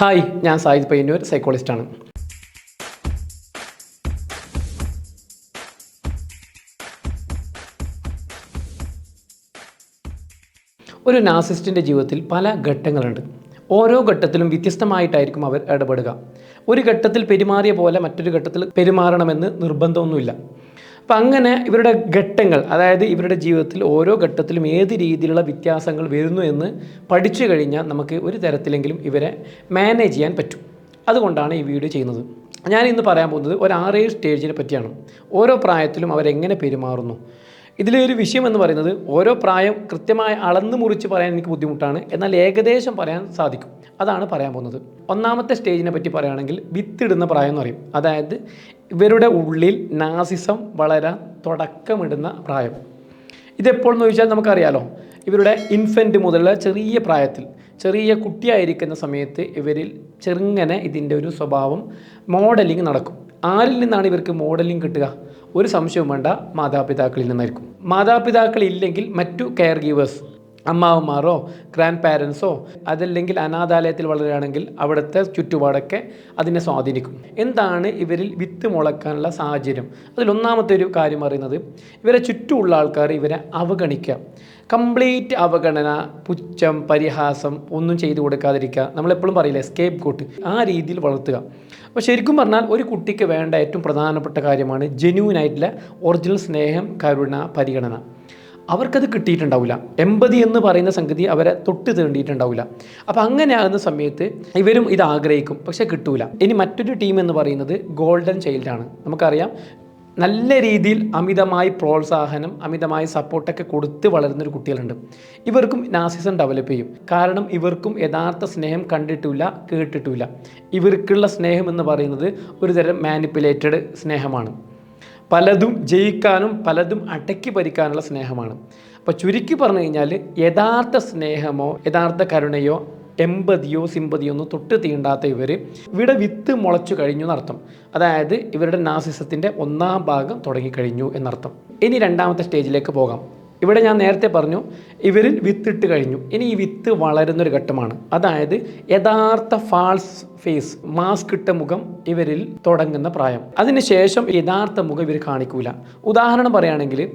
Hi ഞാൻ Zayed Payyanur സൈക്കോളജിസ്റ്റാണ് ഒരു നാസിസ്റ്റിന്റെ ജീവിതത്തിൽ പല ഘട്ടങ്ങളുണ്ട്. ഓരോ ഘട്ടത്തിലും വ്യത്യസ്തമായിട്ടായിരിക്കും അവർ ഇടപെടുക. ഒരു ഘട്ടത്തിൽ പെരുമാറിയ പോലെ മറ്റൊരു ഘട്ടത്തിൽ പെരുമാറണമെന്ന് നിർബന്ധമൊന്നുമില്ല. അപ്പം അങ്ങനെ ഇവരുടെ ഘട്ടങ്ങൾ അതായത് ഇവരുടെ ജീവിതത്തിൽ ഓരോ ഘട്ടത്തിലും ഏത് രീതിയിലുള്ള വ്യത്യാസങ്ങൾ വരുന്നു എന്ന് പഠിച്ചു കഴിഞ്ഞാൽ നമുക്ക് ഒരു തരത്തിലെങ്കിലും ഇവരെ മാനേജ് ചെയ്യാൻ പറ്റും. അതുകൊണ്ടാണ് ഈ വീഡിയോ ചെയ്യുന്നത്. ഞാൻ ഇന്ന് പറയാൻ പോകുന്നത് ഒരു ആറേഴ് സ്റ്റേജിനെ പറ്റിയാണ്. ഓരോ പ്രായത്തിലും അവരെങ്ങനെ പെരുമാറുന്നു? ഇതിലെ ഒരു വിഷയം എന്ന് പറയുന്നത് ഓരോ പ്രായം കൃത്യമായി അളന്ന് മുറിച്ച് പറയാൻ എനിക്ക് ബുദ്ധിമുട്ടാണ്. എന്നാൽ ഏകദേശം പറയാൻ സാധിക്കും. അതാണ് പറയാൻ പോകുന്നത്. ഒന്നാമത്തെ സ്റ്റേജിനെ പറ്റി പറയുകയാണെങ്കിൽ വിത്തിടുന്ന പ്രായം എന്ന് പറയും. അതായത് ഇവരുടെ ഉള്ളിൽ നാസിസം വളരാൻ തുടക്കമിടുന്ന പ്രായം. ഇതെപ്പോഴെന്ന് ചോദിച്ചാൽ നമുക്കറിയാലോ ഇവരുടെ ഇൻഫന്റ് മുതലുള്ള ചെറിയ പ്രായത്തിൽ ചെറിയ കുട്ടിയായിരിക്കുന്ന സമയത്ത് ഇവരിൽ ചെറുങ്ങനെ ഇതിന്റെ ഒരു സ്വഭാവം മോഡലിംഗ് നടക്കും. ആരിൽ നിന്നാണ് ഇവർക്ക് മോഡലിംഗ് കിട്ടുക? ഒരു സംശയവും വേണ്ട മാതാപിതാക്കളിൽ നിന്നായിരിക്കും. മാതാപിതാക്കൾ ഇല്ലെങ്കിൽ മറ്റു കെയർ ഗീവേഴ്സ് അമ്മാവന്മാരോ ഗ്രാൻഡ് പാരൻസോ അതല്ലെങ്കിൽ അനാഥാലയത്തിൽ വളരുകയാണെങ്കിൽ അവിടുത്തെ ചുറ്റുപാടൊക്കെ അതിനെ സ്വാധീനിക്കും. എന്താണ് ഇവരിൽ വിത്ത് മുളക്കാനുള്ള സാഹചര്യം? അതിലൊന്നാമത്തെ ഒരു കാര്യം പറയുന്നത് ഇവരെ ചുറ്റുമുള്ള ആൾക്കാർ ഇവരെ അവഗണിക്കുക. കംപ്ലീറ്റ് അവഗണന പുച്ഛം പരിഹാസം ഒന്നും ചെയ്തു കൊടുക്കാതിരിക്കുക. നമ്മളെപ്പോഴും പറയില്ല സ്കേപ്പ് കോട്ട് ആ രീതിയിൽ വളർത്തുക. അപ്പോൾ ശരിക്കും പറഞ്ഞാൽ ഒരു കുട്ടിക്ക് വേണ്ട ഏറ്റവും പ്രധാനപ്പെട്ട കാര്യമാണ് ജെന്യൂൻ ആയിട്ടുള്ള ഒറിജിനൽ സ്നേഹം കരുണ പരിഗണന. അവർക്കത് കിട്ടിയിട്ടുണ്ടാവില്ല. എൺപതി എന്ന് പറയുന്ന സംഗതി അവരെ തൊട്ട് തേണ്ടിയിട്ടുണ്ടാവില്ല. അപ്പോൾ അങ്ങനെ ആകുന്ന സമയത്ത് ഇവരും ഇത് ആഗ്രഹിക്കും പക്ഷേ കിട്ടൂല. ഇനി മറ്റൊരു ടീം എന്ന് പറയുന്നത് ഗോൾഡൻ ചൈൽഡാണ് നമുക്കറിയാം നല്ല രീതിയിൽ അമിതമായി പ്രോത്സാഹനം അമിതമായി സപ്പോർട്ടൊക്കെ കൊടുത്ത് വളരുന്നൊരു കുട്ടികളുണ്ട്. ഇവർക്കും നാസിസം ഡെവലപ്പ് ചെയ്യും. കാരണം ഇവർക്കും യഥാർത്ഥ സ്നേഹം കണ്ടിട്ടില്ല കേട്ടിട്ടില്ല. ഇവർക്കുള്ള സ്നേഹം എന്ന് പറയുന്നത് ഒരു തരം മാനിപ്പുലേറ്റഡ് സ്നേഹമാണ്. പലതും ജയിക്കാനും പലതും അടക്കി ഭരിക്കാനുള്ള സ്നേഹമാണ്. അപ്പോൾ ചുരുക്കി പറഞ്ഞു കഴിഞ്ഞാൽ യഥാർത്ഥ സ്നേഹമോ യഥാർത്ഥ കരുണയോ എമ്പതിയോ സിമ്പതിയോ ഒന്നും തൊട്ട് തീണ്ടാത്ത ഇവർ ഇവിടെ വിത്ത് മുളച്ചു കഴിഞ്ഞു എന്നർത്ഥം. അതായത് ഇവരുടെ നാസിസത്തിന്റെ ഒന്നാം ഭാഗം തുടങ്ങിക്കഴിഞ്ഞു എന്നർത്ഥം. ഇനി രണ്ടാമത്തെ സ്റ്റേജിലേക്ക് പോകാം. ഇവിടെ ഞാൻ നേരത്തെ പറഞ്ഞു ഇവരിൽ വിത്തിട്ട് കഴിഞ്ഞു. ഇനി ഈ വിത്ത് വളരുന്നൊരു ഘട്ടമാണ്. അതായത് യഥാർത്ഥ ഫാൾസ് ഫേസ് മാസ്ക് ഇട്ട മുഖം ഇവരിൽ തുടങ്ങുന്ന പ്രായം. അതിനുശേഷം യഥാർത്ഥ മുഖം ഇവർ കാണിക്കൂല. ഉദാഹരണം പറയുകയാണെങ്കിൽ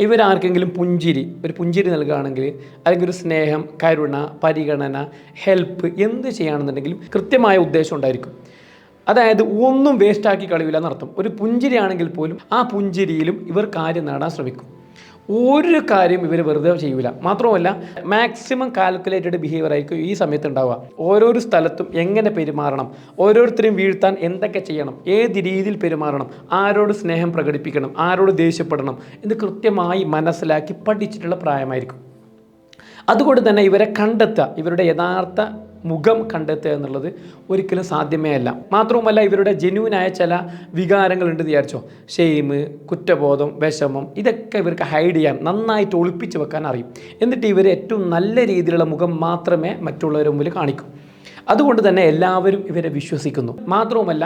ഇവരാർക്കെങ്കിലും പുഞ്ചിരി ഒരു പുഞ്ചിരി നൽകുകയാണെങ്കിൽ അല്ലെങ്കിൽ ഒരു സ്നേഹം കരുണ പരിഗണന ഹെൽപ്പ് എന്ത് ചെയ്യുകയാണെന്നുണ്ടെങ്കിലും കൃത്യമായ ഉദ്ദേശം ഉണ്ടായിരിക്കും. അതായത് ഒന്നും വേസ്റ്റാക്കി കളയില്ല എന്നർത്ഥം. ഒരു പുഞ്ചിരി ആണെങ്കിൽ പോലും ആ പുഞ്ചിരിയിലും ഇവർ കാര്യം നേടാൻ ശ്രമിക്കും. ഒരു കാര്യം ഇവർ വെറുതെ ചെയ്യൂല. മാത്രമല്ല മാക്സിമം കാൽക്കുലേറ്റഡ് ബിഹേവിയർ ആയിരിക്കും ഈ സമയത്ത് ഉണ്ടാവുക. ഓരോരോ സ്ഥലത്തും എങ്ങനെ പെരുമാറണം ഓരോരുത്തരും വീഴ്ത്താൻ എന്തൊക്കെ ചെയ്യണം ഏത് രീതിയിൽ പെരുമാറണം ആരോട് സ്നേഹം പ്രകടിപ്പിക്കണം ആരോട് ദേഷ്യപ്പെടണം ഇത് കൃത്യമായി മനസ്സിലാക്കി പഠിച്ചിട്ടുള്ള പ്രായമായിരിക്കും. അതുകൊണ്ട് തന്നെ ഇവരെ കണ്ടെത്തുക ഇവരുടെ യഥാർത്ഥ മുഖം കണ്ടെത്തുക എന്നുള്ളത് ഒരിക്കലും സാധ്യമേ അല്ല. മാത്രവുമല്ല ഇവരുടെ ജെന്യൂനായ ചില വികാരങ്ങളുണ്ട് വിചാരിച്ചോ? ഷെയിം കുറ്റബോധം വിഷമം ഇതൊക്കെ ഇവർക്ക് ഹൈഡ് ചെയ്യാൻ നന്നായിട്ട് ഒളിപ്പിച്ച് വെക്കാൻ അറിയും. എന്നിട്ട് ഇവർ ഏറ്റവും നല്ല രീതിയിലുള്ള മുഖം മാത്രമേ മറ്റുള്ളവരുടെ മുമ്പിൽ കാണിക്കൂ. അതുകൊണ്ട് തന്നെ എല്ലാവരും ഇവരെ വിശ്വസിക്കുന്നു. മാത്രവുമല്ല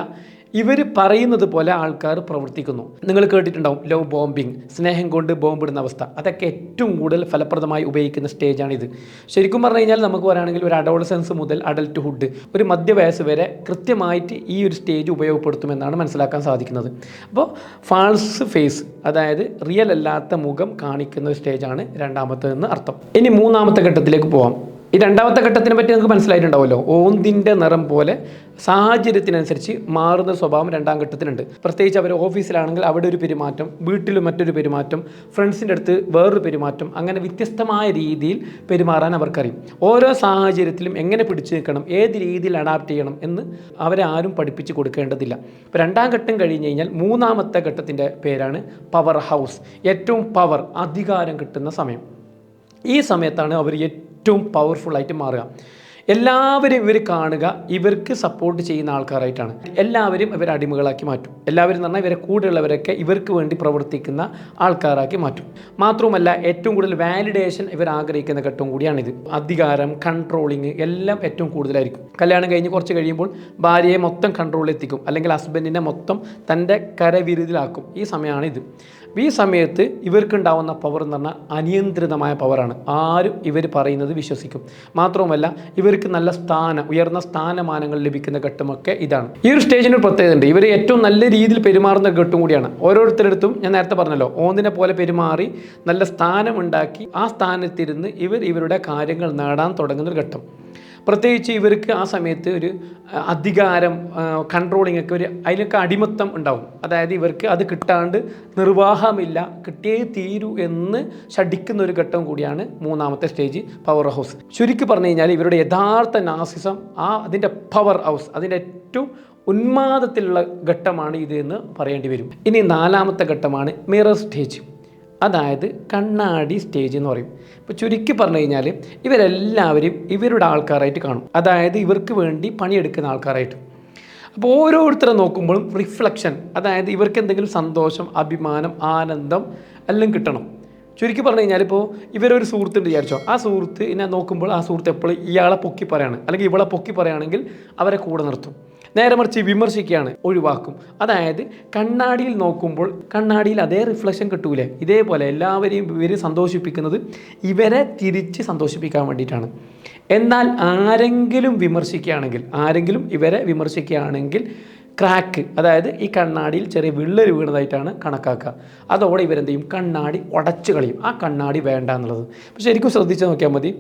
ഇവർ പറയുന്നത് പോലെ ആൾക്കാർ പ്രവർത്തിക്കുന്നു. നിങ്ങൾ കേട്ടിട്ടുണ്ടാവും ലവ് ബോംബിംഗ് സ്നേഹം കൊണ്ട് ബോംബിടുന്ന അവസ്ഥ. അതൊക്കെ ഏറ്റവും കൂടുതൽ ഫലപ്രദമായി ഉപയോഗിക്കുന്ന സ്റ്റേജാണിത് ശരിക്കും പറഞ്ഞു കഴിഞ്ഞാൽ നമുക്ക് പറയുകയാണെങ്കിൽ ഒരു അഡോൾസൻസ് മുതൽ അഡൽട്ട്ഹുഡ് ഒരു മധ്യവയസ്സ് വരെ കൃത്യമായിട്ട് ഈ ഒരു സ്റ്റേജ് ഉപയോഗപ്പെടുത്തുമെന്നാണ് മനസ്സിലാക്കാൻ സാധിക്കുന്നത്. അപ്പോൾ ഫാൾസ് ഫേസ് അതായത് റിയൽ അല്ലാത്ത മുഖം കാണിക്കുന്ന സ്റ്റേജാണ് രണ്ടാമത്തേതെന്ന് അർത്ഥം. ഇനി മൂന്നാമത്തെ ഘട്ടത്തിലേക്ക് പോവാം. ഈ രണ്ടാമത്തെ ഘട്ടത്തിനെ പറ്റി നിങ്ങൾക്ക് മനസ്സിലായിട്ടുണ്ടാവുമല്ലോ. ഓന്തിന്റെ നിറം പോലെ സാഹചര്യത്തിനനുസരിച്ച് മാറുന്ന സ്വഭാവം രണ്ടാം ഘട്ടത്തിനുണ്ട്. പ്രത്യേകിച്ച് അവർ ഓഫീസിലാണെങ്കിൽ അവിടെ ഒരു പെരുമാറ്റം വീട്ടിൽ മറ്റൊരു പെരുമാറ്റം ഫ്രണ്ട്സിന്റെ അടുത്ത് വേറൊരു പെരുമാറ്റം അങ്ങനെ വ്യത്യസ്തമായ രീതിയിൽ പെരുമാറാൻ അവർക്കറിയും. ഓരോ സാഹചര്യത്തിലും എങ്ങനെ പിടിച്ചു നിൽക്കണം ഏത് രീതിയിൽ അഡാപ്റ്റ് ചെയ്യണം എന്ന് അവരെ ആരും പഠിപ്പിച്ച് കൊടുക്കേണ്ടതില്ല. ഇപ്പോൾ രണ്ടാം ഘട്ടം കഴിഞ്ഞ് കഴിഞ്ഞാൽ മൂന്നാമത്തെ ഘട്ടത്തിന്റെ പേരാണ് പവർ ഹൗസ്. ഏറ്റവും പവർ അധികാരം കിട്ടുന്ന സമയം. ഈ സമയത്താണ് അവർ ഏറ്റവും പവർഫുള്ളായിട്ട് മാറുക. എല്ലാവരും ഇവർ കാണുക ഇവർക്ക് സപ്പോർട്ട് ചെയ്യുന്ന ആൾക്കാരായിട്ടാണ്. എല്ലാവരും ഇവരെ അടിമകളാക്കി മാറ്റും. എല്ലാവരും എന്ന് പറഞ്ഞാൽ ഇവരെ കൂടെയുള്ളവരൊക്കെ ഇവർക്ക് വേണ്ടി പ്രവർത്തിക്കുന്ന ആൾക്കാരാക്കി മാറ്റും. മാത്രവുമല്ല ഏറ്റവും കൂടുതൽ വാലിഡേഷൻ ഇവർ ആഗ്രഹിക്കുന്ന ഘട്ടം കൂടിയാണിത്. അധികാരം കൺട്രോളിങ് എല്ലാം ഏറ്റവും കൂടുതലായിരിക്കും. കല്യാണം കഴിഞ്ഞ് കുറച്ച് കഴിയുമ്പോൾ ഭാര്യയെ മൊത്തം കൺട്രോളിൽ എത്തിക്കും. അല്ലെങ്കിൽ ഹസ്ബൻഡിനെ മൊത്തം തന്റെ കരവിരുതിലാക്കും. ഈ സമയമാണ് ഇത് ഈ സമയത്ത് ഇവർക്കുണ്ടാവുന്ന പവർ എന്ന് പറഞ്ഞാൽ അനിയന്ത്രിതമായ പവറാണ് ആരും ഇവർ പറയുന്നത് വിശ്വസിക്കും. മാത്രവുമല്ല ഇവർക്ക് ഇവർക്ക് നല്ല സ്ഥാനം ഉയർന്ന സ്ഥാനമാനങ്ങൾ ലഭിക്കുന്ന ഘട്ടമൊക്കെ ഇതാണ്. ഈ ഒരു സ്റ്റേജിന് ഒരു പ്രത്യേകത ഉണ്ട്. ഇവർ ഏറ്റവും നല്ല രീതിയിൽ പെരുമാറുന്ന ഘട്ടം കൂടിയാണ്. ഓരോരുത്തരടുത്തും ഞാൻ നേരത്തെ പറഞ്ഞല്ലോ ഓന്നിനെ പോലെ പെരുമാറി നല്ല സ്ഥാനമുണ്ടാക്കി ആ സ്ഥാനത്തിരുന്ന് ഇവർ ഇവരുടെ കാര്യങ്ങൾ നേടാൻ തുടങ്ങുന്ന ഒരു ഘട്ടം. പ്രത്യേകിച്ച് ഇവർക്ക് ആ സമയത്ത് ഒരു അധികാരം കൺട്രോളിംഗ് ഒക്കെ ഒരു അതിനൊക്കെ അടിമത്തം ഉണ്ടാവും. അതായത് ഇവർക്ക് അത് കിട്ടാണ്ട് നിർവാഹമില്ല കിട്ടിയേ തീരൂ എന്ന് ഷടിക്കുന്ന ഒരു ഘട്ടം കൂടിയാണ് മൂന്നാമത്തെ സ്റ്റേജ് പവർ ഹൗസ് ചുരുക്കി പറഞ്ഞു കഴിഞ്ഞാൽ ഇവരുടെ യഥാർത്ഥ നാസിസം ആ അതിന്റെ പവർ ഹൗസ് അതിന്റെ ഏറ്റവും ഉന്മാദത്തിലുള്ള ഘട്ടമാണ് ഇത് എന്ന് പറയേണ്ടി വരും. ഇനി നാലാമത്തെ ഘട്ടമാണ് മിറർ സ്റ്റേജ് അതായത് കണ്ണാടി സ്റ്റേജ് എന്ന് പറയും. ഇപ്പോൾ ചുരുക്കി പറഞ്ഞു കഴിഞ്ഞാൽ ഇവരെല്ലാവരും ഇവരുടെ ആൾക്കാരായിട്ട് കാണും. അതായത് ഇവർക്ക് വേണ്ടി പണിയെടുക്കുന്ന ആൾക്കാരായിട്ട്. അപ്പോൾ ഓരോരുത്തരെ നോക്കുമ്പോഴും റിഫ്ലക്ഷൻ അതായത് ഇവർക്ക് എന്തെങ്കിലും സന്തോഷം അഭിമാനം ആനന്ദം എല്ലാം കിട്ടണം. ചുരുക്കി പറഞ്ഞു കഴിഞ്ഞാൽ ഇപ്പോൾ ഇവരൊരു സുഹൃത്തുണ്ട് വിചാരിച്ചോ. ആ സുഹൃത്ത് എന്നെ നോക്കുമ്പോൾ ആ സുഹൃത്ത് എപ്പോഴും ഇയാളെ പൊക്കി പറയാണ്. അല്ലെങ്കിൽ ഇവളെ പൊക്കി പറയുകയാണെങ്കിൽ അവരെ കൂടെ നിർത്തും. നേരെ മറിച്ച് വിമർശിക്കുകയാണ് ഒഴിവാക്കും അതായത് കണ്ണാടിയിൽ നോക്കുമ്പോൾ കണ്ണാടിയിൽ അതേ റിഫ്ലക്ഷൻ കിട്ടൂലേ? ഇതേപോലെ എല്ലാവരെയും ഇവർ സന്തോഷിപ്പിക്കുന്നത് ഇവരെ തിരിച്ച് സന്തോഷിപ്പിക്കാൻ വേണ്ടിയിട്ടാണ്. എന്നാൽ ആരെങ്കിലും വിമർശിക്കുകയാണെങ്കിൽ ആരെങ്കിലും ഇവരെ വിമർശിക്കുകയാണെങ്കിൽ ക്രാക്ക് അതായത് ഈ കണ്ണാടിയിൽ ചെറിയ വിള്ളൽ വീണതായിട്ടാണ് കണക്കാക്കുക. അതോടെ ഇവരെന്ത് ചെയ്യും കണ്ണാടി ഉടച്ചു കളയും. ആ കണ്ണാടി വേണ്ട എന്നുള്ളത്. പക്ഷേ ശരിക്കും ശ്രദ്ധിച്ച് നോക്കിയാൽ മതി.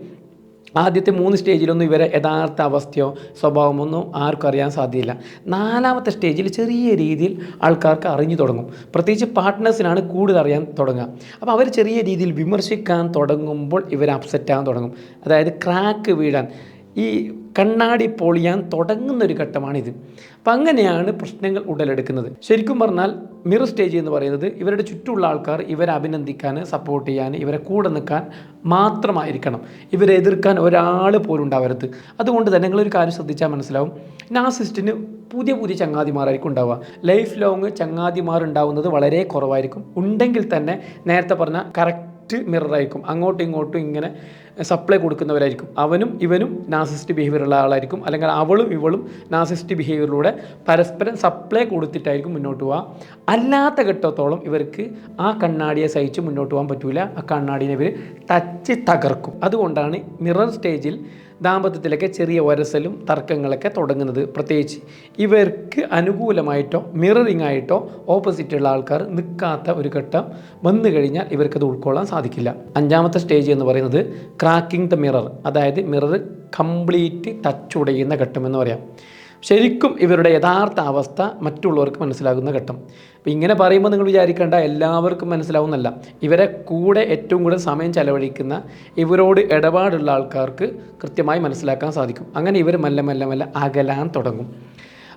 ആദ്യത്തെ മൂന്ന് സ്റ്റേജിലൊന്നും ഇവരെ യഥാർത്ഥ അവസ്ഥയോ സ്വഭാവമൊന്നും ആർക്കും അറിയാൻ സാധ്യമില്ല നാലാമത്തെ സ്റ്റേജിൽ ചെറിയ രീതിയിൽ ആൾക്കാർക്ക് അറിഞ്ഞു തുടങ്ങും. പ്രത്യേകിച്ച് പാർട്ട്നേഴ്സിനാണ് കൂടുതൽ അറിയാൻ തുടങ്ങുക. അപ്പോൾ അവർ ചെറിയ രീതിയിൽ വിമർശിക്കാൻ തുടങ്ങുമ്പോൾ ഇവർ അപ്സെറ്റ് ആകാൻ തുടങ്ങും. അതായത് ക്രാക്ക് വീഴാൻ. ഈ കണ്ണാടി പൊളിയാൻ തുടങ്ങുന്ന ഒരു ഘട്ടമാണിത്. അപ്പം അങ്ങനെയാണ് പ്രശ്നങ്ങൾ ഉടലെടുക്കുന്നത്. ശരിക്കും പറഞ്ഞാൽ മിറർ സ്റ്റേജ് എന്ന് പറയുന്നത് ഇവരുടെ ചുറ്റുമുള്ള ആൾക്കാർ ഇവരെ അഭിനന്ദിക്കാൻ സപ്പോർട്ട് ചെയ്യാൻ ഇവരെ കൂടെ നിൽക്കാൻ മാത്രമായിരിക്കണം. ഇവരെ എതിർക്കാൻ ഒരാൾ പോലും ഉണ്ടാവരുത്. അതുകൊണ്ട് തന്നെ നിങ്ങളൊരു കാര്യം ശ്രദ്ധിച്ചാൽ മനസ്സിലാവും. നാസിസ്റ്റിന് പുതിയ പുതിയ ചങ്ങാതിമാരായിരിക്കും ഉണ്ടാവുക. ലൈഫ് ലോങ് ചങ്ങാതിമാർ ഉണ്ടാവുന്നത് വളരെ കുറവായിരിക്കും. ഉണ്ടെങ്കിൽ തന്നെ നേരത്തെ പറഞ്ഞ കറക്റ്റ് മിററായിരിക്കും അങ്ങോട്ടും ഇങ്ങോട്ടും ഇങ്ങനെ സപ്ലൈ കൊടുക്കുന്നവരായിരിക്കും. അവനും ഇവനും നാസിസ്റ്റ് ബിഹേവിയർ ഉള്ള ആളായിരിക്കും. അല്ലെങ്കിൽ അവളും ഇവളും നാസിസ്റ്റ് ബിഹേവിയറിലൂടെ പരസ്പരം സപ്ലൈ കൊടുത്തിട്ടായിരിക്കും മുന്നോട്ട് പോവുക. അല്ലാത്ത ഘട്ടത്തോളം ഇവർക്ക് ആ കണ്ണാടിയെ സഹിച്ച് മുന്നോട്ട് പോകാൻ പറ്റില്ല ആ കണ്ണാടിനെ ഇവർ ടച്ച് തകർക്കും. അതുകൊണ്ടാണ് മിറർ സ്റ്റേജിൽ ദാമ്പത്യത്തിലൊക്കെ ചെറിയ ഒരസലും തർക്കങ്ങളൊക്കെ തുടങ്ങുന്നത്. പ്രത്യേകിച്ച് ഇവർക്ക് അനുകൂലമായിട്ടോ മിററിംഗ് ആയിട്ടോ ഓപ്പോസിറ്റുള്ള ആൾക്കാർ നിൽക്കാത്ത ഒരു ഘട്ടം വന്നു കഴിഞ്ഞാൽ ഇവർക്കത് ഉൾക്കൊള്ളാൻ സാധിക്കില്ല. അഞ്ചാമത്തെ സ്റ്റേജ് എന്ന് പറയുന്നത് ക്രാക്കിംഗ് ദ മിറർ. അതായത് മിറർ കംപ്ലീറ്റ് ടച്ച് ഉടയുന്ന ഘട്ടം എന്ന് പറയാം. ശരിക്കും ഇവരുടെ യഥാർത്ഥ അവസ്ഥ മറ്റുള്ളവർക്ക് മനസ്സിലാകുന്ന ഘട്ടം. അപ്പോൾ ഇങ്ങനെ പറയുമ്പോൾ നിങ്ങൾ വിചാരിക്കേണ്ട എല്ലാവർക്കും മനസ്സിലാവുന്നല്ല ഇവരെ കൂടെ ഏറ്റവും കൂടുതൽ സമയം ചെലവഴിക്കുന്ന ഇവരോട് ഇടപാടുള്ള ആൾക്കാർക്ക് കൃത്യമായി മനസ്സിലാക്കാൻ സാധിക്കും. അങ്ങനെ ഇവർ മെല്ലെ മെല്ലെ മെല്ലെ അകലാൻ തുടങ്ങും.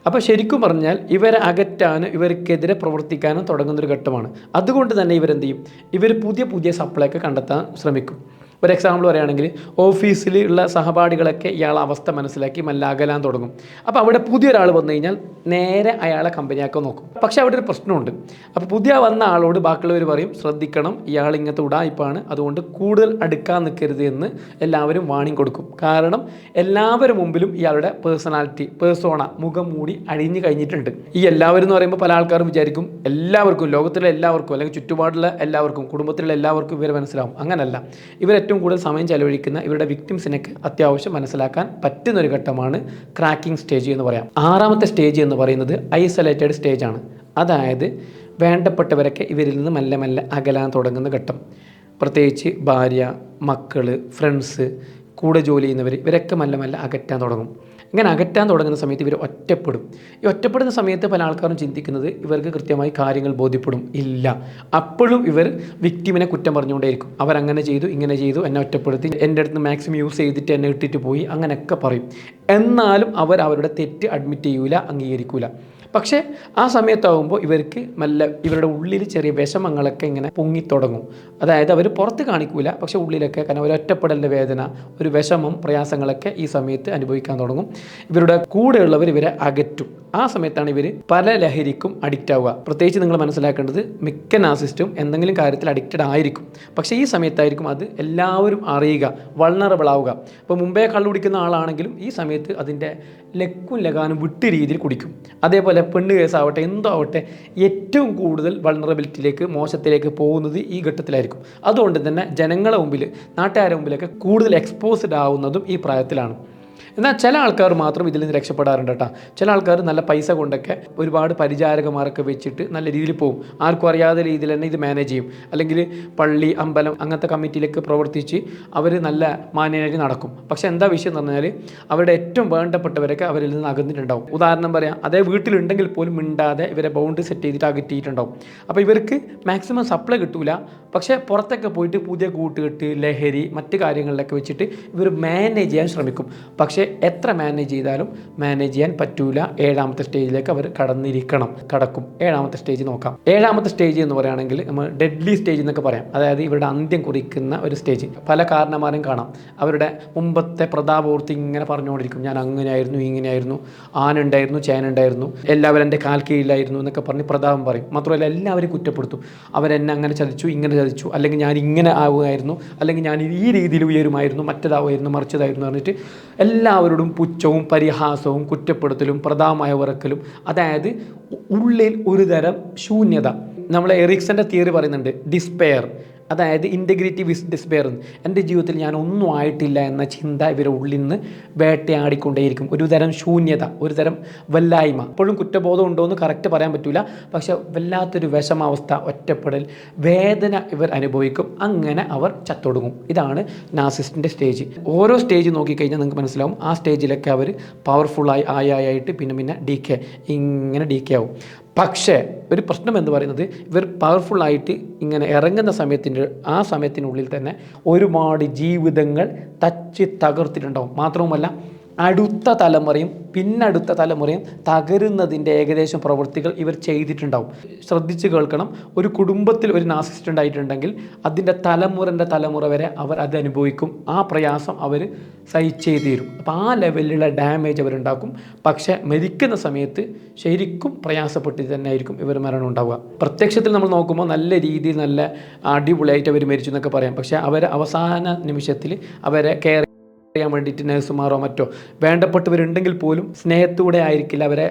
അപ്പോൾ ശരിക്കും പറഞ്ഞാൽ ഇവരെ അകറ്റാനും ഇവർക്കെതിരെ പ്രവർത്തിക്കാനും തുടങ്ങുന്നൊരു ഘട്ടമാണ്. അതുകൊണ്ട് തന്നെ ഇവരെന്ത് ചെയ്യും? ഇവർ പുതിയ പുതിയ സപ്ലൈ ഒക്കെ കണ്ടെത്താൻ ശ്രമിക്കും. ഒരു എക്സാമ്പിൾ പറയുകയാണെങ്കിൽ ഓഫീസിൽ ഉള്ള സഹപാഠികളൊക്കെ ഇയാളെ അവസ്ഥ മനസ്സിലാക്കി മല്ല അകലാൻ തുടങ്ങും. അപ്പോൾ അവിടെ പുതിയൊരാൾ വന്നു കഴിഞ്ഞാൽ നേരെ അയാളെ കമ്പനിയാക്കാൻ നോക്കും. പക്ഷേ അവിടെ ഒരു പ്രശ്നമുണ്ട്. അപ്പോൾ പുതിയ വന്ന ആളോട് ബാക്കിയുള്ളവർ പറയും ശ്രദ്ധിക്കണം ഇയാൾ ഇങ്ങനത്തെ ഉടായ്പാണ്. അതുകൊണ്ട് കൂടുതൽ അടുക്കാൻ നിൽക്കരുത് എന്ന് എല്ലാവരും വാണിംഗ് കൊടുക്കും. കാരണം എല്ലാവരും മുമ്പിലും ഇയാളുടെ പേഴ്സണാലിറ്റി പേഴ്സോണ മുഖം മൂടി അഴിഞ്ഞു കഴിഞ്ഞിട്ടുണ്ട്. ഈ എല്ലാവരും എന്ന് പറയുമ്പോൾ പല ആൾക്കാരും വിചാരിക്കും എല്ലാവർക്കും ലോകത്തിലെ എല്ലാവർക്കും അല്ലെങ്കിൽ ചുറ്റുപാടുള്ള എല്ലാവർക്കും കുടുംബത്തിലുള്ള എല്ലാവർക്കും ഇവരെ മനസ്സിലാവും. അങ്ങനല്ല. ഇവർ ഏറ്റവും കൂടുതൽ സമയം ചെലവഴിക്കുന്ന ഇവരുടെ വിക്ടിംസിനൊക്കെ അത്യാവശ്യം മനസ്സിലാക്കാൻ പറ്റുന്ന ഒരു ഘട്ടമാണ് ക്രാക്കിംഗ് സ്റ്റേജ് എന്ന് പറയാം. ആറാമത്തെ സ്റ്റേജ് എന്ന് പറയുന്നത് ഐസൊലേറ്റഡ് സ്റ്റേജ് ആണ്. അതായത് വേണ്ടപ്പെട്ടവരൊക്കെ ഇവരിൽ നിന്ന് മെല്ലെ മെല്ലെ അകലാൻ തുടങ്ങുന്ന ഘട്ടം. പ്രത്യേകിച്ച് ഭാര്യ മക്കൾ ഫ്രണ്ട്സ് കൂടെ ജോലി ചെയ്യുന്നവർ ഇവരൊക്കെ മെല്ലെ മെല്ലെ അകറ്റാൻ തുടങ്ങും. ഇങ്ങനെ അകറ്റാൻ തുടങ്ങുന്ന സമയത്ത് ഇവർ ഒറ്റപ്പെടും. ഈ ഒറ്റപ്പെടുന്ന സമയത്ത് പല ആൾക്കാരും ചിന്തിക്കുന്നത് ഇവർക്ക് കൃത്യമായി കാര്യങ്ങൾ ബോധ്യപ്പെടും ഇല്ല. അപ്പോഴും ഇവർ വിക്ടിമിനെ കുറ്റം പറഞ്ഞുകൊണ്ടേയിരിക്കും. അവരങ്ങനെ ചെയ്തു ഇങ്ങനെ ചെയ്തു എന്നെ ഒറ്റപ്പെടുത്തി എന്റെ അടുത്ത് മാക്സിമം യൂസ് ചെയ്തിട്ട് എന്നെ ഇട്ടിട്ട് പോയി അങ്ങനെയൊക്കെ പറയും. എന്നാലും അവർ അവരുടെ തെറ്റ് അഡ്മിറ്റ് ചെയ്യൂല അംഗീകരിക്കൂല. പക്ഷേ ആ സമയത്താകുമ്പോൾ ഇവർക്ക് നല്ല ഇവരുടെ ഉള്ളിൽ ചെറിയ വിഷമങ്ങളൊക്കെ ഇങ്ങനെ പൊങ്ങിത്തുടങ്ങും. അതായത് അവർ പുറത്ത് കാണിക്കൂല പക്ഷേ ഉള്ളിലൊക്കെ കാരണം ഒരു ഒറ്റപ്പെടലിന്റെ വേദന ഒരു വിഷമം പ്രയാസങ്ങളൊക്കെ ഈ സമയത്ത് അനുഭവിക്കാൻ തുടങ്ങും. ഇവരുടെ കൂടെയുള്ളവർ ഇവരെ അകറ്റും. ആ സമയത്താണ് ഇവർ പല ലഹരിക്കും അഡിക്റ്റ് ആവുക. പ്രത്യേകിച്ച് നിങ്ങൾ മനസ്സിലാക്കേണ്ടത് മിക്ക നാസിസ്റ്റും എന്തെങ്കിലും കാര്യത്തിൽ അഡിക്റ്റഡ് ആയിരിക്കും. പക്ഷേ ഈ സമയത്തായിരിക്കും അത് എല്ലാവരും അറിയുക വൾണറബിൾ ആവുക. അപ്പോൾ മുമ്പേ കള്ളു കുടിക്കുന്ന ആളാണെങ്കിലും ഈ സമയത്ത് അതിന്റെ ലക്കും ലഗാനും വിട്ട് രീതിയിൽ കുടിക്കും. അതേപോലെ പെണ്ണ് കേസാവട്ടെ എന്തോ ആവട്ടെ ഏറ്റവും കൂടുതൽ വൾണറബിലിറ്റിയിലേക്ക് മോശത്തിലേക്ക് പോകുന്നത് ഈ ഘട്ടത്തിലായിരിക്കും. അതുകൊണ്ട് തന്നെ ജനങ്ങളെ മുമ്പിൽ നാട്ടുകാരുടെ മുമ്പിലൊക്കെ കൂടുതൽ എക്സ്പോസ്ഡ് ആവുന്നതും ഈ പ്രായത്തിലാണ്. എന്നാൽ ചില ആൾക്കാർ മാത്രം ഇതിൽ നിന്ന് രക്ഷപ്പെടാറുണ്ട് കേട്ടോ. ചില ആൾക്കാർ നല്ല പൈസ കൊണ്ടൊക്കെ ഒരുപാട് പരിചാരകന്മാരൊക്കെ വെച്ചിട്ട് നല്ല രീതിയിൽ പോകും ആർക്കും അറിയാത്ത രീതിയിൽ തന്നെ ഇത് മാനേജ് ചെയ്യും. അല്ലെങ്കിൽ പള്ളി അമ്പലം അങ്ങനത്തെ കമ്മിറ്റിയിലേക്ക് പ്രവർത്തിച്ച് അവർ നല്ല മാന്യനായിട്ട് നടക്കും. പക്ഷെ എന്താ വിഷയം എന്ന് പറഞ്ഞാൽ അവരുടെ ഏറ്റവും വേണ്ടപ്പെട്ടവരൊക്കെ അവരിൽ നിന്ന് അകന്നിട്ടുണ്ടാവും. ഉദാഹരണം പറയാം അതേ വീട്ടിലുണ്ടെങ്കിൽ പോലും മിണ്ടാതെ ഇവരെ ബൗണ്ട് സെറ്റ് ചെയ്തിട്ട് അകറ്റിയിട്ടുണ്ടാവും അപ്പോൾ ഇവർക്ക് മാക്സിമം സപ്ലൈ കിട്ടൂല. പക്ഷേ പുറത്തൊക്കെ പോയിട്ട് പുതിയ കൂട്ടുകെട്ട് ലഹരി മറ്റ് കാര്യങ്ങളിലൊക്കെ വെച്ചിട്ട് ഇവർ മാനേജ് ചെയ്യാൻ ശ്രമിക്കും. പക്ഷേ എത്ര മാനേജ് ചെയ്താലും മാനേജ് ചെയ്യാൻ പറ്റൂല. ഏഴാമത്തെ സ്റ്റേജിലേക്ക് അവർ കടന്നിരിക്കണം. കടക്കും. ഏഴാമത്തെ സ്റ്റേജ് നോക്കാം. ഏഴാമത്തെ സ്റ്റേജ് എന്ന് പറയുകയാണെങ്കിൽ നമ്മൾ ഡെഡ്ലി സ്റ്റേജ് എന്നൊക്കെ പറയാം. അതായത് ഇവരുടെ അന്ത്യം കുറിക്കുന്ന ഒരു സ്റ്റേജ് പല കാരണന്മാരും കാണാം. അവരുടെ മുമ്പത്തെ പ്രതാപൂർത്തി ഇങ്ങനെ പറഞ്ഞുകൊണ്ടിരിക്കും. ഞാൻ അങ്ങനെയായിരുന്നു ഇങ്ങനെയായിരുന്നു. ആനുണ്ടായിരുന്നു ചേനുണ്ടായിരുന്നു എല്ലാവരും എന്റെ കാൽ കീഴിലായിരുന്നു എന്നൊക്കെ പറഞ്ഞ് പ്രതാപം പറയും. മാത്രമല്ല എല്ലാവരും കുറ്റപ്പെടുത്തും. അവരെന്നെ അങ്ങനെ ചതിച്ചു ഇങ്ങനെ ചതിച്ചു. അല്ലെങ്കിൽ ഞാൻ ഇങ്ങനെ ആവുമായിരുന്നു അല്ലെങ്കിൽ ഞാൻ ഈ രീതിയിൽ ഉയരുമായിരുന്നു മറ്റേതാവുമായിരുന്നു മറിച്ചതായിരുന്നു പറഞ്ഞിട്ട് എല്ലാവരോടും പുച്ഛവും പരിഹാസവും കുറ്റപ്പെടുത്തലും പ്രധാനമായ ഉറക്കലും. അതായത് ഉള്ളിൽ ഒരു തരം ശൂന്യത. നമ്മളെ എറിക്സന്റെ തിയറി പറയുന്നുണ്ട് ഡിസ്പെയർ. അതായത് ഇന്റഗ്രിറ്റി വിസ് ഡിസ്പെയർ എന്റെ ജീവിതത്തിൽ ഞാൻ ഒന്നും ആയിട്ടില്ല എന്ന ചിന്ത ഇവരുടെ ഉള്ളിൽ നിന്ന് വേട്ടയാടിക്കൊണ്ടേയിരിക്കും. ഒരു തരം ശൂന്യത ഒരു തരം വല്ലായ്മ. എപ്പോഴും കുറ്റബോധം ഉണ്ടോ എന്ന് കറക്റ്റ് പറയാൻ പറ്റില്ല പക്ഷേ വല്ലാത്തൊരു വിഷമാവസ്ഥ ഒറ്റപ്പെടൽ വേദന ഇവർ അനുഭവിക്കും. അങ്ങനെ അവർ ചത്തൊടുങ്ങും. ഇതാണ് നാസിസ്റ്റിന്റെ സ്റ്റേജ് ഓരോ സ്റ്റേജ് നോക്കിക്കഴിഞ്ഞാൽ നിങ്ങൾക്ക് മനസ്സിലാവും. ആ സ്റ്റേജിലൊക്കെ അവർ പവർഫുള്ളായി ആയായിട്ട് പിന്നെ പിന്നെ ഡി കെ ഇങ്ങനെ ഡി കെ ആവും. പക്ഷേ ഒരു പ്രശ്നം എന്ന് പറയുന്നത് ഇവർ പവർഫുള്ളായിട്ട് ഇങ്ങനെ ഇറങ്ങുന്ന സമയത്തിന്റെ ആ സമയത്തിനുള്ളിൽ തന്നെ ഒരുപാട് ജീവിതങ്ങൾ തച്ച് തകർത്തിട്ടുണ്ടാവും. മാത്രവുമല്ല അടുത്ത തലമുറയും പിന്നടുത്ത തലമുറയും തകരുന്നതിന്റെ ഏകദേശം പ്രവൃത്തികൾ ഇവർ ചെയ്തിട്ടുണ്ടാവും. ശ്രദ്ധിച്ചു കേൾക്കണം. ഒരു കുടുംബത്തിൽ ഒരു നാസിസ്റ്റ് ഉണ്ടായിട്ടുണ്ടെങ്കിൽ അതിന്റെ തലമുറന്റെ തലമുറ വരെ അവർ അത് അനുഭവിക്കും. ആ പ്രയാസം അവർ സഹിച്ചേ തീരും. അപ്പോൾ ആ ലെവലിലുള്ള ഡാമേജ് അവരുണ്ടാക്കും. പക്ഷേ മരിക്കുന്ന സമയത്ത് ശരിക്കും പ്രയാസപ്പെട്ട് തന്നെ ആയിരിക്കും ഇവർ മരണം ഉണ്ടാവുക. പ്രത്യക്ഷത്തിൽ നമ്മൾ നോക്കുമ്പോൾ നല്ല രീതിയിൽ നല്ല അടിപൊളിയായിട്ട് അവർ മരിച്ചു എന്നൊക്കെ പറയാം. പക്ഷേ അവർ അവസാന നിമിഷത്തിൽ അവരെ കെയർ ചെയ്യാൻ വേണ്ടിയിട്ട് നഴ്സുമാരോ മറ്റോ വേണ്ടപ്പെട്ടവരുണ്ടെങ്കിൽ പോലും സ്നേഹത്തോടെ ആയിരിക്കില്ല അവരെ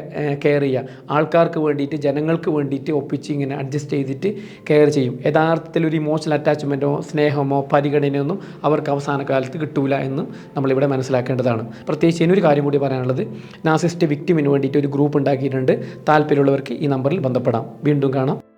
കെയർ ചെയ്യുക. ആൾക്കാർക്ക് വേണ്ടിയിട്ട് ജനങ്ങൾക്ക് വേണ്ടിയിട്ട് ഒപ്പിച്ച് ഇങ്ങനെ അഡ്ജസ്റ്റ് ചെയ്തിട്ട് കെയർ ചെയ്യും. യഥാർത്ഥത്തിൽ ഒരു ഇമോഷണൽ അറ്റാച്ച്മെന്റോ സ്നേഹമോ പരിഗണനയൊന്നും അവർക്ക് അവസാന കാലത്ത് കിട്ടൂല എന്നും നമ്മളിവിടെ മനസ്സിലാക്കേണ്ടതാണ്. പ്രത്യേകിച്ച് ഇനിയൊരു കാര്യം കൂടി പറയാനുള്ളത്. നാസിസ്റ്റ് വിക്ടിമിന് വേണ്ടിയിട്ട് ഒരു ഗ്രൂപ്പ് ഉണ്ടാക്കിയിട്ടുണ്ട്. താല്പര്യമുള്ളവർക്ക് ഈ നമ്പറിൽ ബന്ധപ്പെടാം. വീണ്ടും കാണാം.